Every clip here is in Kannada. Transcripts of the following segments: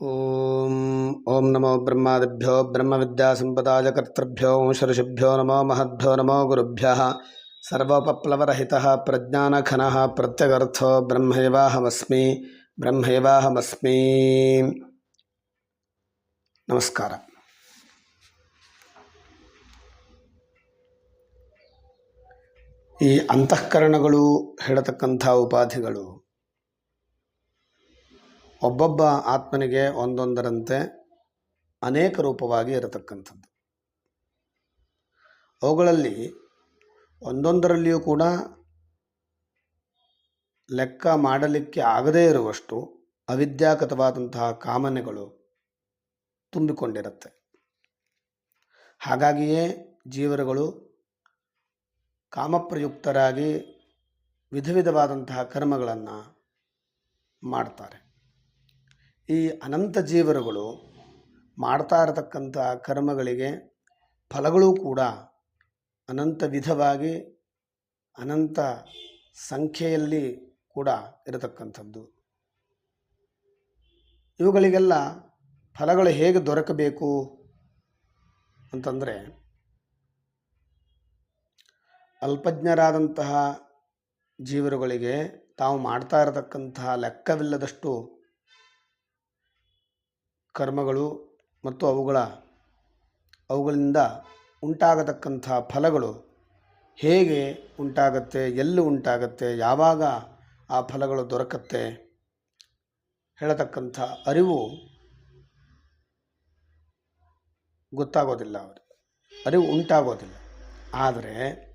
ॐ ॐ नमो ब्रह्मादिभ्यो ब्रह्मविद्यासम्पदाय कर्तृभ्यो ऋषिभ्यो नमो महद्भ्यो नमो गुरुभ्यः सर्वोपप्लवरहितः प्रज्ञानघनः प्रत्यगर्थो ब्रह्मैवाहमस्मि ब्रह्मैवाहमस्मि ನಮಸ್ಕಾರ ಈ ಅಂತಃಕರಣಗಳು ಹೇಳತಕ್ಕಂಥ ಉಪಾಧಿಗಳು ಒಬ್ಬೊಬ್ಬ ಆತ್ಮನಿಗೆ ಒಂದೊಂದರಂತೆ ಅನೇಕ ರೂಪವಾಗಿ ಇರತಕ್ಕಂಥದ್ದು. ಅವುಗಳಲ್ಲಿ ಒಂದೊಂದರಲ್ಲಿಯೂ ಕೂಡ ಲೆಕ್ಕ ಮಾಡಲಿಕ್ಕೆ ಆಗದೇ ಇರುವಷ್ಟು ಅವಿದ್ಯಾಗತವಾದಂತಹ ಕಾಮನೆಗಳು ತುಂಬಿಕೊಂಡಿರುತ್ತೆ. ಹಾಗಾಗಿಯೇ ಜೀವರುಗಳು ಕಾಮಪ್ರಯುಕ್ತರಾಗಿ ವಿಧ ವಿಧವಾದಂತಹ ಕರ್ಮಗಳನ್ನು ಮಾಡ್ತಾರೆ. ಈ ಅನಂತ ಜೀವರುಗಳು ಮಾಡ್ತಾ ಇರತಕ್ಕಂಥ ಕರ್ಮಗಳಿಗೆ ಫಲಗಳು ಕೂಡ ಅನಂತ ವಿಧವಾಗಿ ಅನಂತ ಸಂಖ್ಯೆಯಲ್ಲಿ ಕೂಡ ಇರತಕ್ಕಂಥದ್ದು. ಇವುಗಳಿಗೆಲ್ಲ ಫಲಗಳು ಹೇಗೆ ದೊರಕಬೇಕು ಅಂತಂದರೆ ಅಲ್ಪಜ್ಞರಾದಂತಹ ಜೀವರುಗಳಿಗೆ ತಾವು ಮಾಡ್ತಾ ಇರತಕ್ಕಂತಹ ಲೆಕ್ಕವಿಲ್ಲದಷ್ಟು ಕರ್ಮಗಳು ಮತ್ತು ಅವುಗಳ, ಅವುಗಳಿಂದ ಉಂಟಾಗತಕ್ಕಂಥ ಫಲಗಳು ಹೇಗೆ ಉಂಟಾಗತ್ತೆ, ಎಲ್ಲಿ ಉಂಟಾಗತ್ತೆ, ಯಾವಾಗ ಆ ಫಲಗಳು ದೊರಕತ್ತೆ ಹೇಳತಕ್ಕಂಥ ಅರಿವು ಗೊತ್ತಾಗೋದಿಲ್ಲ ಅವರಿಗೆ. ಅರಿವು ಉಂಟಾಗೋದಿಲ್ಲ. ಆದರೆ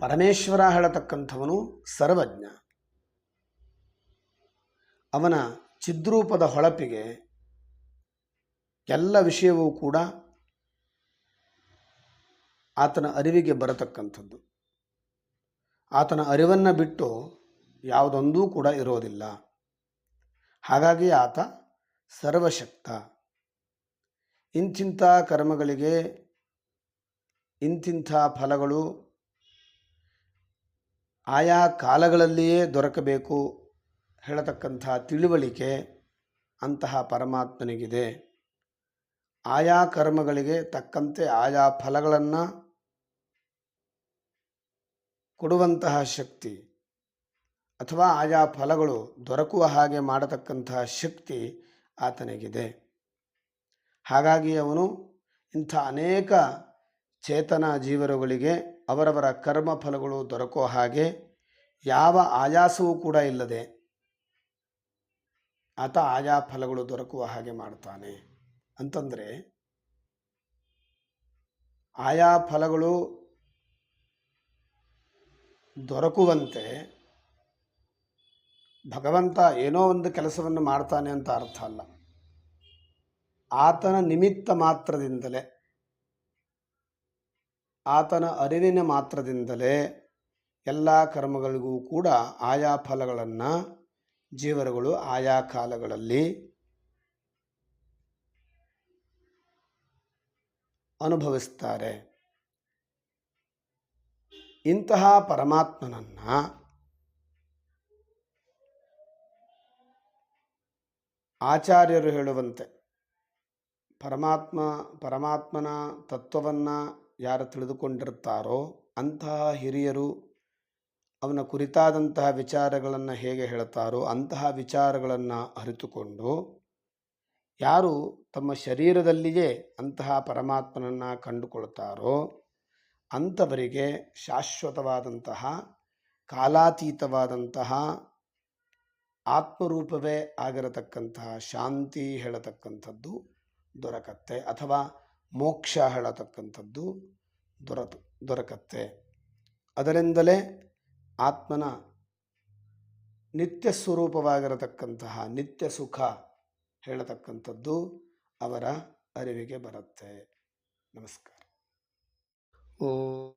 ಪರಮೇಶ್ವರ ಹೇಳತಕ್ಕಂಥವನು ಸರ್ವಜ್ಞ. ಅವನ ಚಿದ್ರೂಪದ ಹೊಳಪಿಗೆ ಎಲ್ಲ ವಿಷಯವೂ ಕೂಡ ಆತನ ಅರಿವಿಗೆ ಬರತಕ್ಕಂಥದ್ದು. ಆತನ ಅರಿವನ್ನು ಬಿಟ್ಟು ಯಾವುದೊಂದೂ ಕೂಡ ಇರೋದಿಲ್ಲ. ಹಾಗಾಗಿ ಆತ ಸರ್ವಶಕ್ತ. ಇಂತಿಂಥ ಕರ್ಮಗಳಿಗೆ ಇಂತಿಂಥ ಫಲಗಳು ಆಯಾ ಕಾಲಗಳಲ್ಲಿಯೇ ದೊರಕಬೇಕು ಹೇಳತಕ್ಕಂಥ ತಿಳುವಳಿಕೆ ಅಂತಹ ಪರಮಾತ್ಮನಿಗಿದೆ. ಆಯಾ ಕರ್ಮಗಳಿಗೆ ತಕ್ಕಂತೆ ಆಯಾ ಫಲಗಳನ್ನು ಕೊಡುವಂತಹ ಶಕ್ತಿ ಅಥವಾ ಆಯಾ ಫಲಗಳು ದೊರಕುವ ಹಾಗೆ ಮಾಡತಕ್ಕಂತಹ ಶಕ್ತಿ ಆತನಿಗಿದೆ. ಹಾಗಾಗಿ ಅವನು ಇಂಥ ಅನೇಕ ಚೇತನ ಜೀವರುಗಳಿಗೆ ಅವರವರ ಕರ್ಮ ಫಲಗಳು ದೊರಕೋ ಹಾಗೆ ಯಾವ ಆಯಾಸವೂ ಕೂಡ ಇಲ್ಲದೆ ಆತ ಆಯಾ ಫಲಗಳು ದೊರಕುವ ಹಾಗೆ ಮಾಡ್ತಾನೆ. ಅಂತಂದರೆ ಆಯಾ ಫಲಗಳು ದೊರಕುವಂತೆ ಭಗವಂತ ಏನೋ ಒಂದು ಕೆಲಸವನ್ನು ಮಾಡ್ತಾನೆ ಅಂತ ಅರ್ಥ ಅಲ್ಲ. ಆತನ ನಿಮಿತ್ತ ಮಾತ್ರದಿಂದಲೇ, ಆತನ ಅರಿವಿನ ಮಾತ್ರದಿಂದಲೇ ಎಲ್ಲ ಕರ್ಮಗಳಿಗೂ ಕೂಡ ಆಯಾ ಫಲಗಳನ್ನು, ಜೀವರುಗಳು ಆಯಾ ಕಾಲಗಳಲ್ಲಿ ಅನುಭವಿಸ್ತಾರೆ. ಇಂತಹ ಪರಮಾತ್ಮನನ್ನು ಆಚಾರ್ಯರು ಹೇಳುವಂತೆ ಪರಮಾತ್ಮ, ಪರಮಾತ್ಮನ ತತ್ವವನ್ನು ಯಾರು ತಿಳಿದುಕೊಂಡಿರ್ತಾರೋ ಅಂತಹ ಹಿರಿಯರು ಅವನ ಕುರಿತಾದಂತಹ ವಿಚಾರಗಳನ್ನು ಹೇಗೆ ಹೇಳ್ತಾರೋ ಅಂತಹ ವಿಚಾರಗಳನ್ನು ಅರಿತುಕೊಂಡು ಯಾರು ತಮ್ಮ ಶರೀರದಲ್ಲಿಯೇ ಅಂತಹ ಪರಮಾತ್ಮನನ್ನು ಕಂಡುಕೊಳ್ತಾರೋ ಅಂಥವರಿಗೆ ಶಾಶ್ವತವಾದಂತಹ, ಕಾಲಾತೀತವಾದಂತಹ, ಆತ್ಮರೂಪವೇ ಆಗಿರತಕ್ಕಂತಹ ಶಾಂತಿ ಹೇಳತಕ್ಕಂಥದ್ದು ದೊರಕತ್ತೆ ಅಥವಾ ಮೋಕ್ಷ ಹೇಳತಕ್ಕಂಥದ್ದು ದೊರತು, ದೊರಕತ್ತೆ. ಅದರಿಂದಲೇ ಆತ್ಮನ ನಿತ್ಯ ಸ್ವರೂಪವಾಗಿರತಕ್ಕಂತಹ ನಿತ್ಯ ಸುಖ ಹೇಳತಕ್ಕಂಥದ್ದು ಅವರ ಅರಿವಿಗೆ ಬರುತ್ತೆ. ನಮಸ್ಕಾರ. ಓ